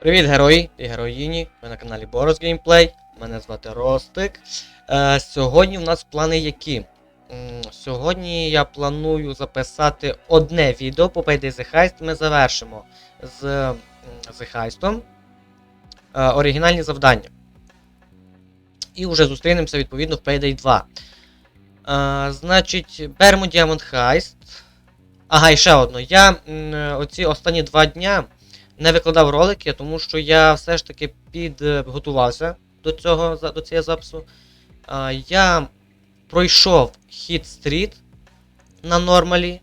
Привіт, герої і героїні. Ви на каналі Boros Gameplay. Мене звати Ростик. Е, сьогодні в нас плани які? Сьогодні я планую записати одне відео по Payday The Heist. Ми завершимо з The Heist. Е, оригінальні завдання. І вже зустрінемося відповідно в Payday 2. Е, значить, беремо Diamond Heist. Ага, і ще одно. Я м, оці останні два дня не викладав ролики, тому що я все ж таки підготувався до цього до цієї запису. Я пройшов Hit Street на нормалі.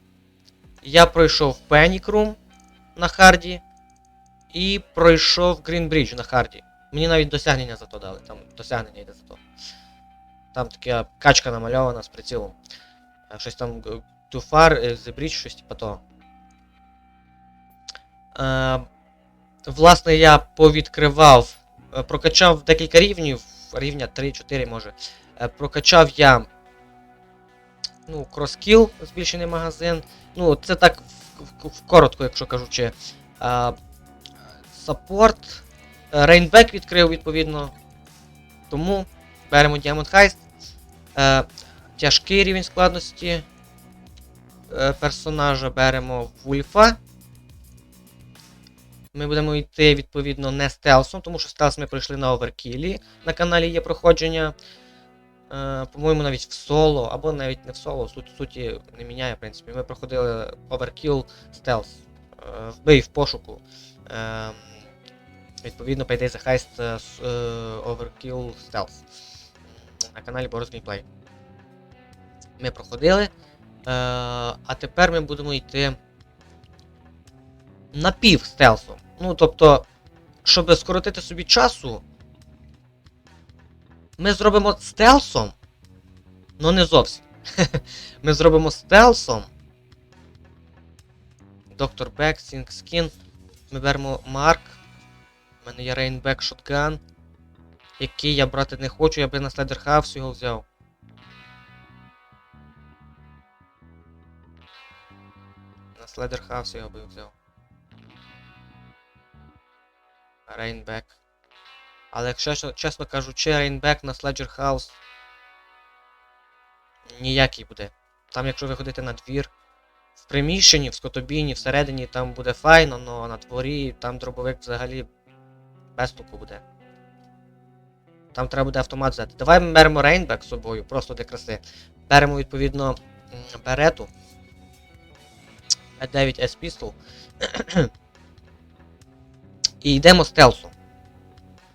Я пройшов Panic Room на харді. І пройшов Green Bridge на харді. Мені навіть досягнення за то дали. Там досягнення йде за то. Там така качка намальована з прицілом. Щось там е, Too Far, е, The Bridge, щось типу того. Власне, я повідкривав, е, прокачав декілька рівнів, рівня 3-4 може. Е, Прокачав я. Ну, кроскіл, збільшений магазин. Ну, це так в- в- в- коротко, якщо кажучи. Е, Саппорт. Рейнбек відкрив, відповідно. Тому беремо Diamond Heist. Тяжкий рівень складності персонажа беремо Вульфа. Ми будемо йти, відповідно, не стелсом, тому що стелс ми пройшли на оверкілі. На каналі є проходження. Е, по-моєму, навіть в соло, або навіть не в соло, суть суті не міняє, в принципі. Ми проходили оверкіл стелс. Е, вбий в пошуку. Е, відповідно, Payday the Heist е, с- е, Overkill Stealth на каналі Boros Gameplay. Ми проходили. Е, а тепер ми будемо йти напів стелсу. Ну, тобто, щоб скоротити собі часу, ми зробимо стелсом, ну не зовсім. ми зробимо стелсом. Доктор Бек, Сінг Скін. Ми беремо Марк. У мене є Рейнбек Шотган. Який я брати не хочу, я би на Следерхаус його взяв. На Следерхаус його би взяв. Рейнбек. Але якщо чесно- кажучи, Рейнбек на Sledger House ніякий буде. Там, якщо виходити на двір, в приміщенні, в скотобійні, всередині там буде файно, але на дворі там дробовик взагалі без толку буде. Там треба буде автомат взяти. Давай ми беремо Рейнбек з собою, просто для краси. Беремо, відповідно, берету. E9 S Pistol. І йдемо стелсом.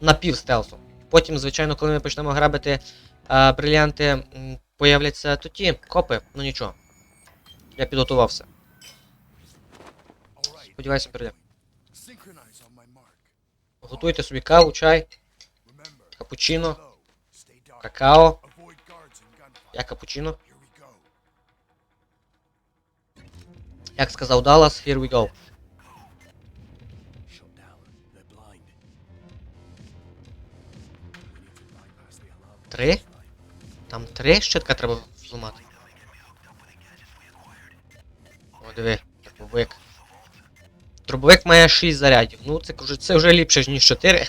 Напів стелсом. Потім, звичайно, коли ми почнемо грабити а, брилянти, появляться тоді копи, ну нічого. Я підготувався. Сподіваюся, прийде. Готуйте собі каву, чай, капучино, какао. Я капучино. Як сказав Даллас, here we go. Три? Там три щитка треба зламати. О, диви, дробовик. Дробовик має 6 зарядів. Ну, це це вже ліпше, ніж 4.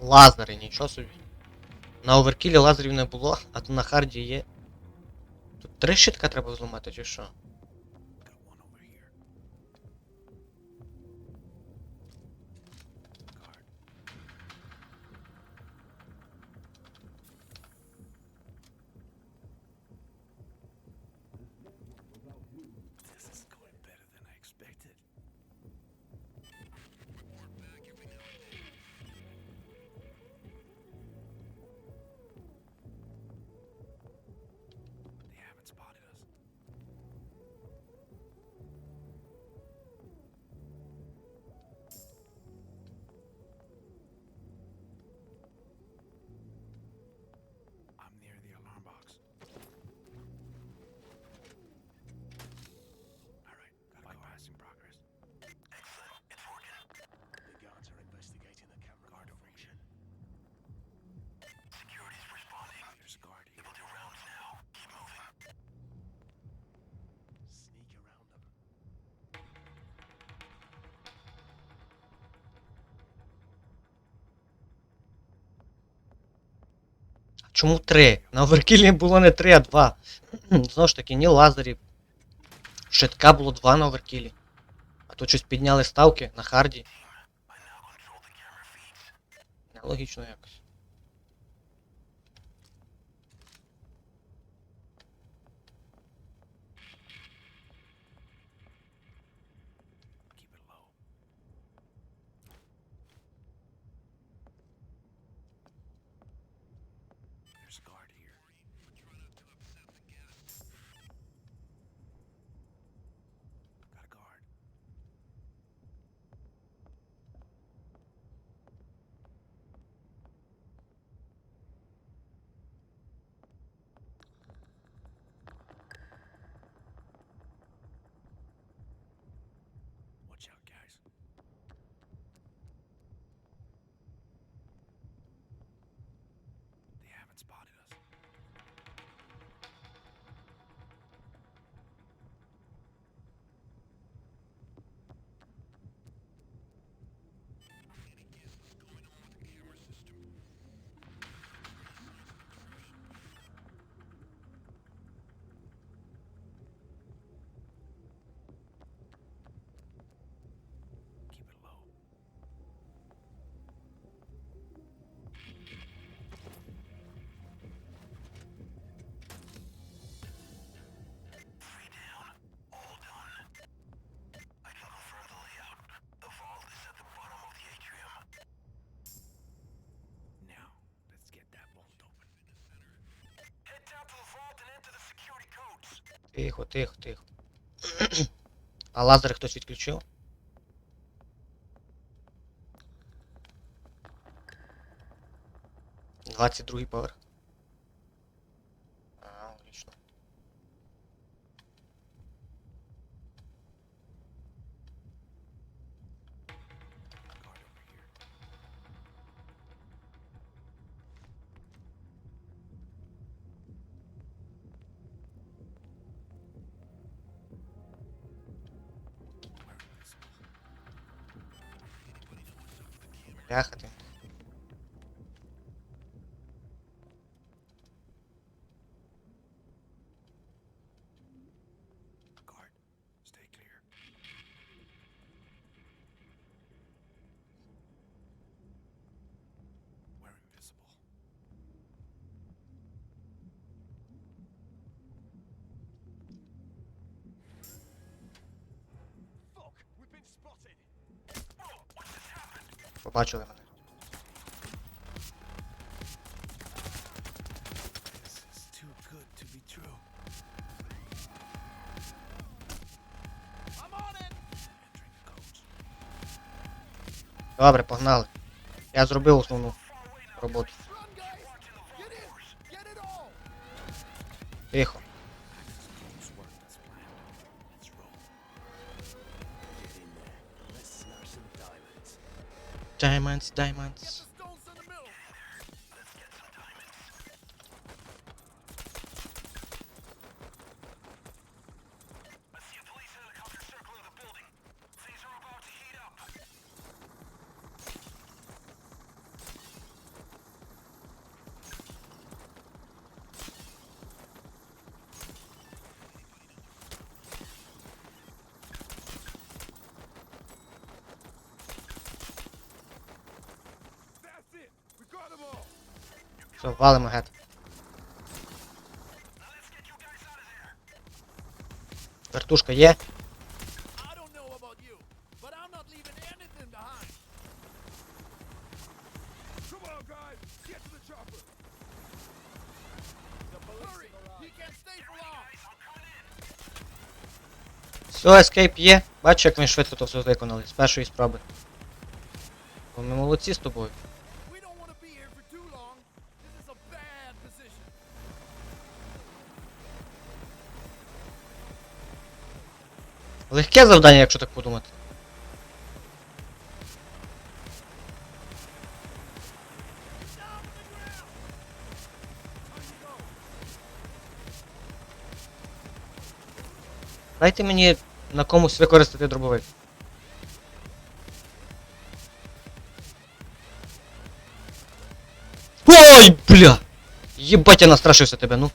Лазери, нічого собі. На оверкілі лазерів не було, а то на харді є. Тут три щитка треба зламати, чи що? Чому три? На оверкілі було не три, а два. Знову ж таки, ні лазерів. Шитка було два на оверкілі. А тут щось підняли ставки на харді. Нелогічно якось. There's a guard spotted us. Тихо, тихо, тихо. А лазер хтось відключив? Двадцять другий поверх. Бляха ти. Guard, Бачили мене. Добре, погнали. Я зробив основну роботу. Тихо. Diamonds, diamonds. Can't stay for long. Все, ескейп є. Бачу, як ми швидко то все виконали з першої спроби. Бо Ми молодці з тобою. Легке завдання, якщо так подумати. Дайте мені на комусь використати дробовик. Ой, бля! Єбать, я настрашився тебе, ну.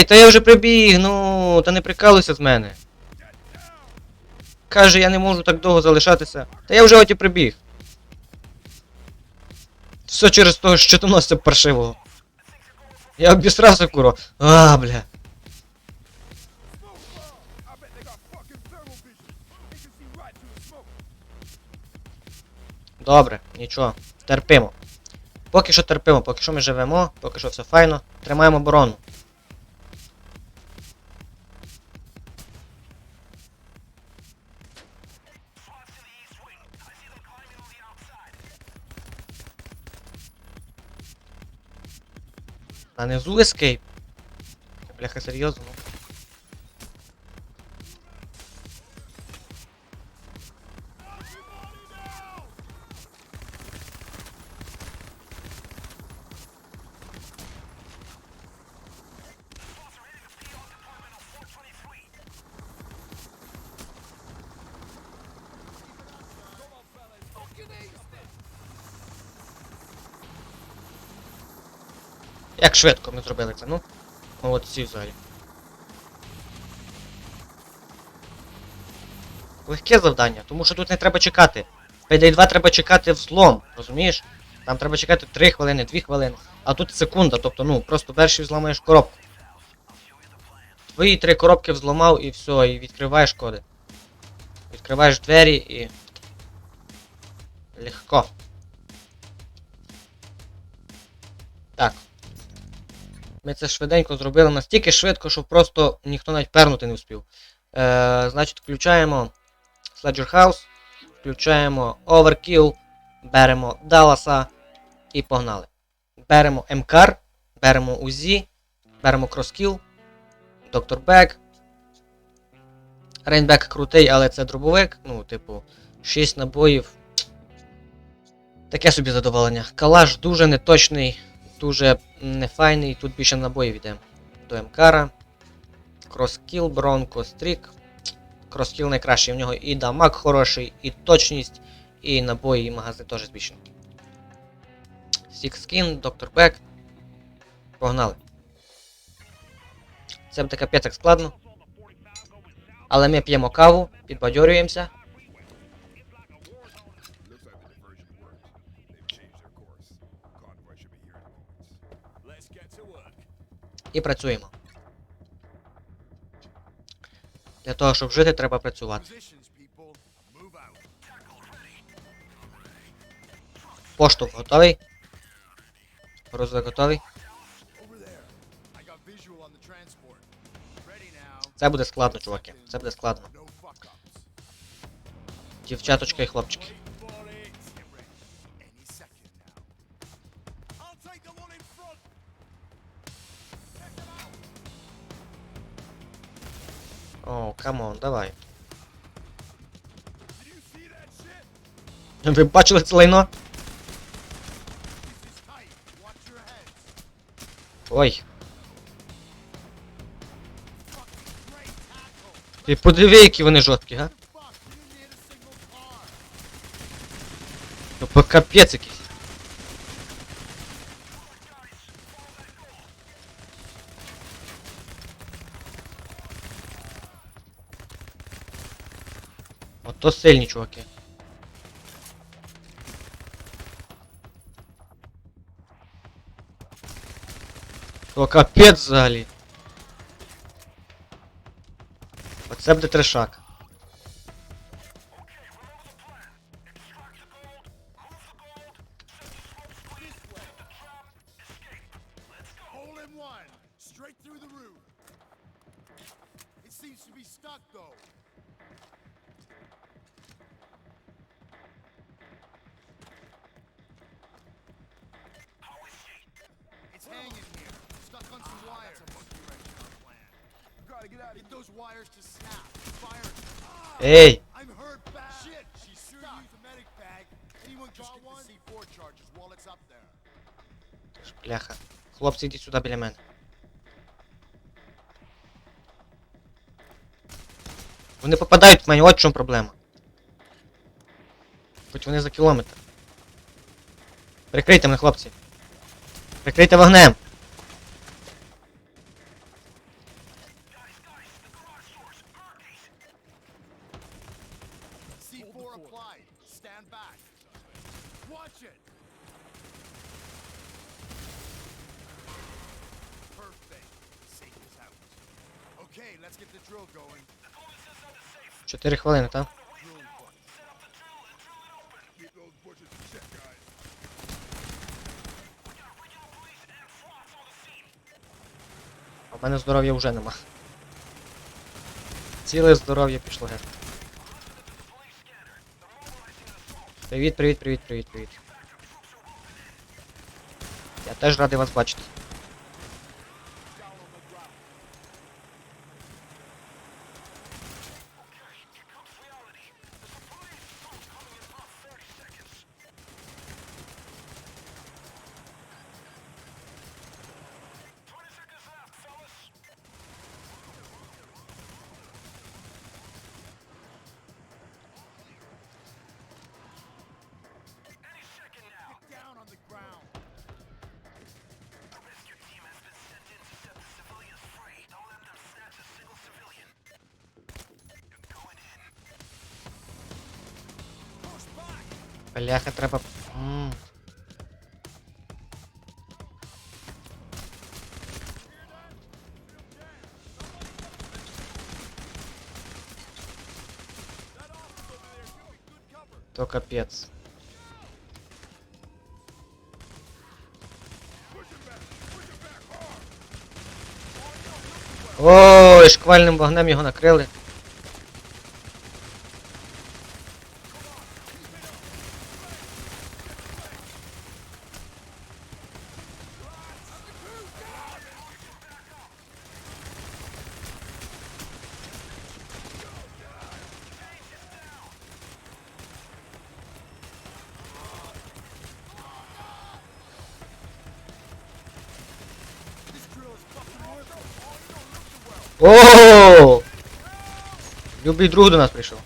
Ей, та я вже прибіг, ну, та не прикалуйся з мене. Каже, я не можу так довго залишатися. Та я вже от і прибіг. Все через того щитоносця паршивого. Я обісрався, куро. А, бля. Добре, нічого. Терпимо. Поки що терпимо, поки що ми живемо, поки що все файно. Тримаємо оборону. На низу ескейп. Бляха, серйозно. Як швидко ми зробили це, ну. Молодці взагалі. Легке завдання, тому що тут не треба чекати. Payday 2 треба чекати взлом, розумієш? Там треба чекати 3 хвилини, 2 хвилини. А тут секунда, тобто, ну, просто перший взламуєш коробку. Твої три коробки взломав і все, і відкриваєш коди. Відкриваєш двері і. Легко. Так. Ми це швиденько зробили настільки швидко, що просто ніхто навіть пернути не встиг. Е, значить, включаємо Sledger House, включаємо Overkill, беремо Далласа і погнали. Беремо МКАР, беремо УЗІ, беремо Crosskill, Доктор Бек. Рейнбек крутий, але це дробовик. Ну, типу, 6 набоїв. Таке собі задоволення. Калаш дуже неточний, дуже нефайний. Тут більше набоїв йде. До МКара. Кроскіл, Бронко, Стрік. Кроскіл найкращий. В нього і дамаг хороший, і точність, і набої, і магази теж збільшені. Сікскін, Доктор Бек. Погнали. Це буде капець як складно. Але ми п'ємо каву, підбадьорюємося. І працюємо. Для того, щоб жити, треба працювати. Поштовх готовий. Розвиток готовий. Це буде складно, чуваки. Це буде складно. Дівчаточки і хлопчики. Камон, давай. Ви бачили це лайно? Ой. Ти подиви, які вони жорсткі, га? Ну по капець якийсь. Ото сильні чуваки. То капець взагалі. Оце буде трешак. There. Бляха. Хлопці, йдіть сюди біля мене. Вони попадають в мене, от в чому проблема. Хоч вони за кілометр. Прикрийте мене, хлопці. Прикрийте вогнем. 4 хвилини, так? А в мене здоров'я вже нема. Ціле здоров'я пішло геть. Привіт, привіт, привіт, привіт, привіт. Я теж радий вас бачити. Бляха, треба. То капец. Ой, шквальним вогнем його накрили. О! Любий друг до нас прийшов.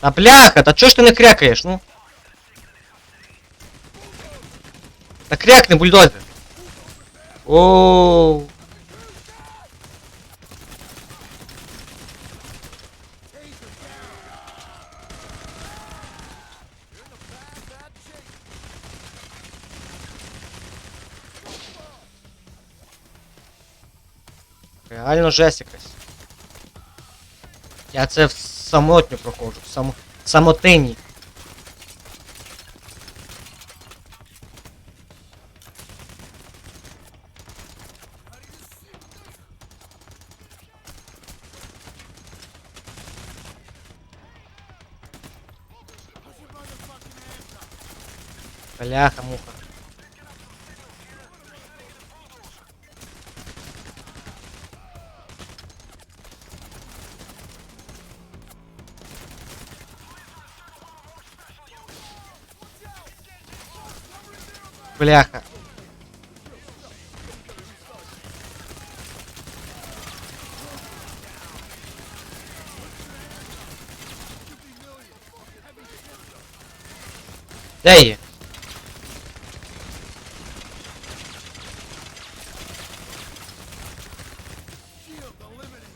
Та бляха, та чого ж ти не крякаєш, ну? Та крякни, бульдозер. Оу. Реально жесть якась. Я це в самотню проходжу, в само... самотині. Бляха, муха. Бляха. Де є? Shield eliminated.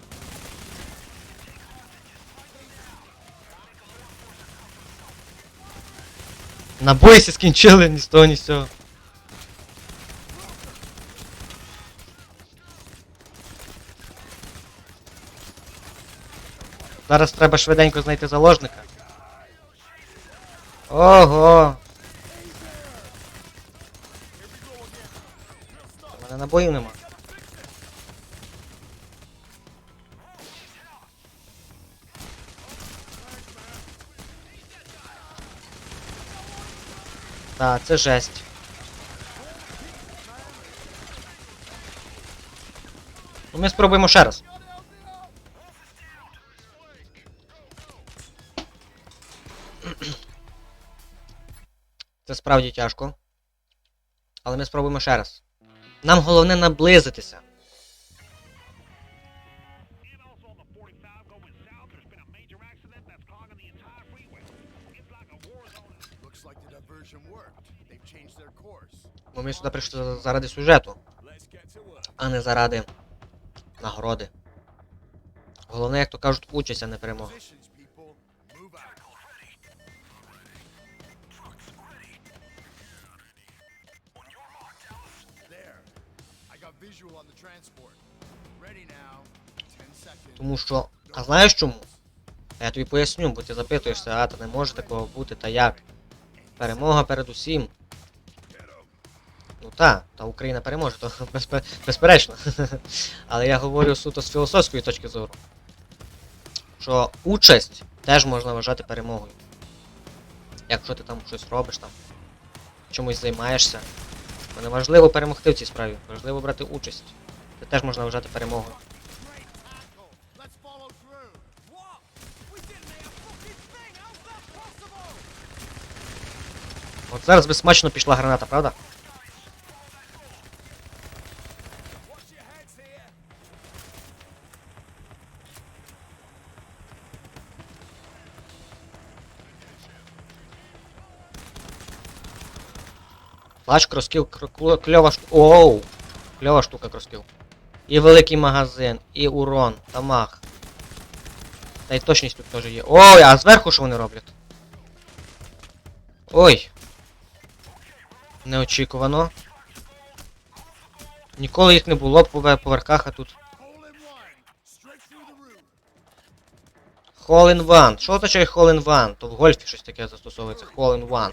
Набої всі скінчили ні з того, ні з цього. Зараз треба швиденько знайти заложника. Ого! У мене набоїв нема. Так, це жесть. Ну ми спробуємо ще раз. Справді тяжко. Але ми спробуємо ще раз. Нам головне наблизитися. And also on the 45 going south, there's been a major accident that's clogging the entire freeway. It's like a war zone. Looks like the diversion worked. They've changed their course. Бо ми сюди прийшли заради сюжету, а не заради нагороди. Головне, як то кажуть, участь, а не перемога. Тому що. А знаєш чому? А я тобі поясню, бо ти запитуєшся, а та не може такого бути, та як? Перемога перед усім. Ну та, та Україна переможе, то безпе- безперечно. Але я говорю суто з філософської точки зору. Що участь теж можна вважати перемогою. Якщо ти там щось робиш там, чомусь займаєшся, то важливо перемогти в цій справі, важливо брати участь. Це теж можна вважати перемогою. От зараз би смачно пішла граната, правда? Бач, кроскіл, кльова штука. Оу! Кльова штука кроскіл. І великий магазин, і урон, дамаг. Та й точність тут теж є. Ой, а зверху що вони роблять? Ой. Неочікувано. Ніколи їх не було по поверхах, а тут. In one. Що означає in one? То в гольфі щось таке застосовується. Hole in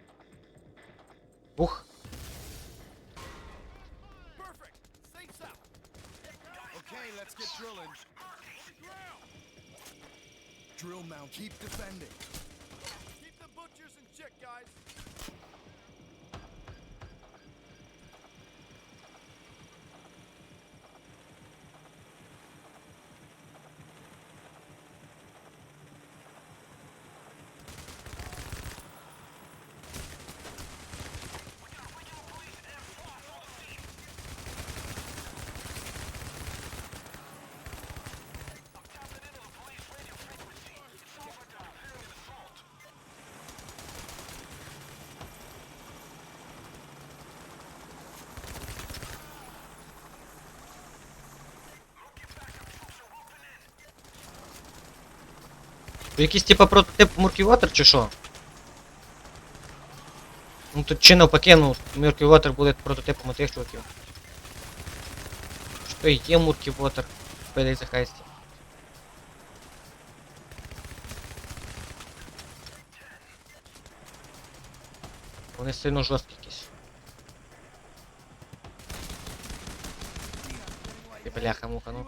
Ух. Drill mount. Keep defending. Keep the butchers in check, guys. Якийсь типа прототип Water чи що? Ну тут чи навпаки, ну, Water буде прототипом тих чуваків. Що і є Water в Palace Хайсті. Вони сильно жорсткі якісь. Бляха муха, ну.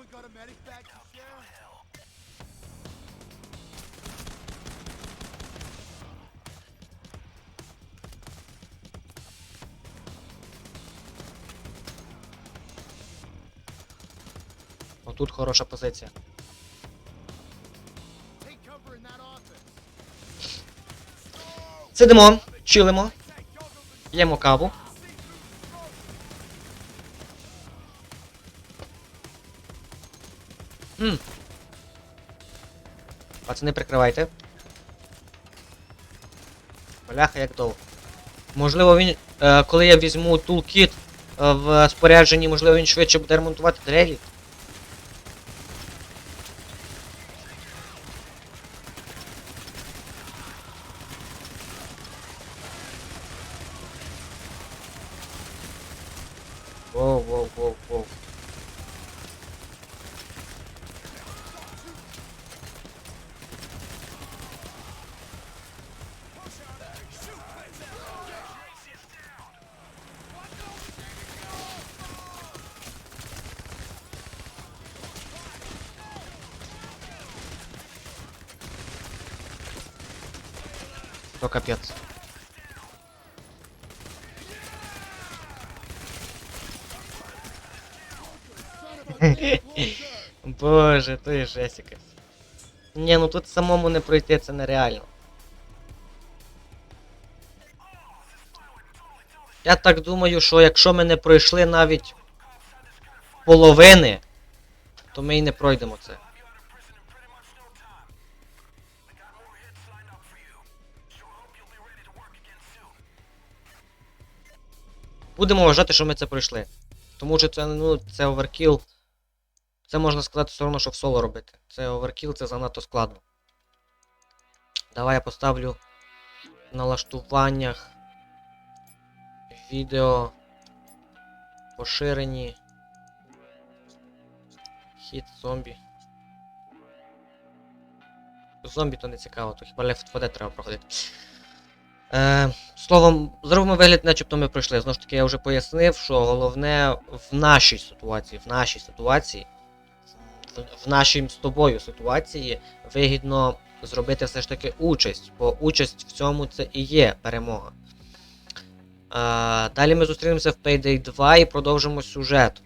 Отут хороша позиція. Сидимо, чилимо, п'ємо каву. М. Пацани, прикривайте. Бляха, як довго. Можливо, він. Е, коли я візьму тулкіт е, в спорядженні, можливо, він швидше буде ремонтувати дрелі. воу, воу, воу. Капец. Боже, то і жесть. Ні, ну тут самому не пройти це нереально. Я так думаю, що якщо ми не пройшли навіть половини, то ми і не пройдемо це. Будемо вважати, що ми це пройшли. Тому що це, ну, це оверкіл. Це можна сказати все одно, що в соло робити. Це оверкіл, це занадто складно. Давай я поставлю в налаштуваннях відео поширені. Хід зомбі. Зомбі то не цікаво, то хіба Left 4 Dead треба проходити. Е, словом, зробимо вигляд, начебто ми пройшли. Знову ж таки, я вже пояснив, що головне в нашій ситуації, в нашій ситуації, в, нашій з тобою ситуації вигідно зробити все ж таки участь, бо участь в цьому це і є перемога. Далі ми зустрінемося в Payday 2 і продовжимо сюжет.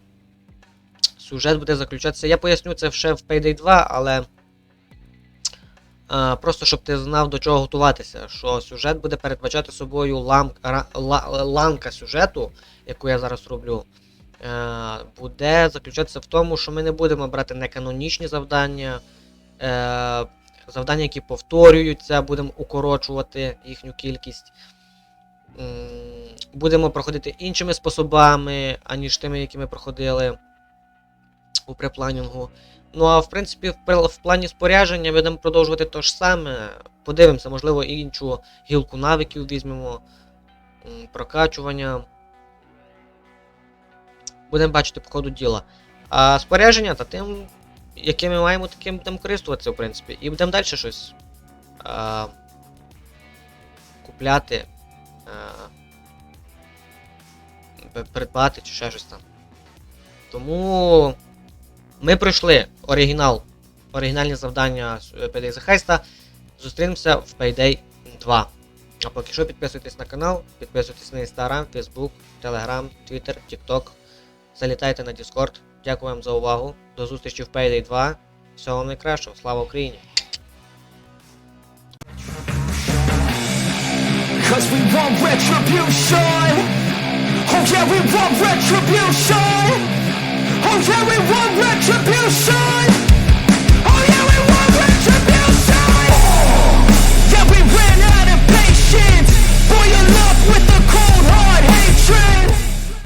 Сюжет буде заключатися. Я поясню це ще в Payday 2, але. Просто щоб ти знав до чого готуватися. Що сюжет буде передбачати собою лам, ра, ла, ланка сюжету, яку я зараз роблю. Е, буде заключатися в тому, що ми не будемо брати неканонічні завдання. Е, завдання, які повторюються, будемо укорочувати їхню кількість. Будемо проходити іншими способами, аніж тими, які ми проходили у препланінгу. Ну а в принципі, в, плані спорядження будемо продовжувати те ж саме. Подивимося, можливо, іншу гілку навиків візьмемо, прокачування. Будемо бачити по ходу діла. А спорядження, та тим, яке ми маємо, таким будемо користуватися, в принципі. І будемо далі щось а, купляти, а, придбати чи ще щось там. Тому ми пройшли оригінал, оригінальні завдання е, Payday the Heist. Зустрінемося в Payday 2. А поки що підписуйтесь на канал, підписуйтесь на Instagram, Facebook, Telegram, Twitter, TikTok. Залітайте на Discord. Дякую вам за увагу. До зустрічі в Payday 2. Всього найкращого. Слава Україні! Cause we want retribution. Oh yeah, we want retribution. Oh yeah, we want retribution. Oh yeah, we want retribution. Yeah, we ran out of patience. Boil up with the cold hard hatred.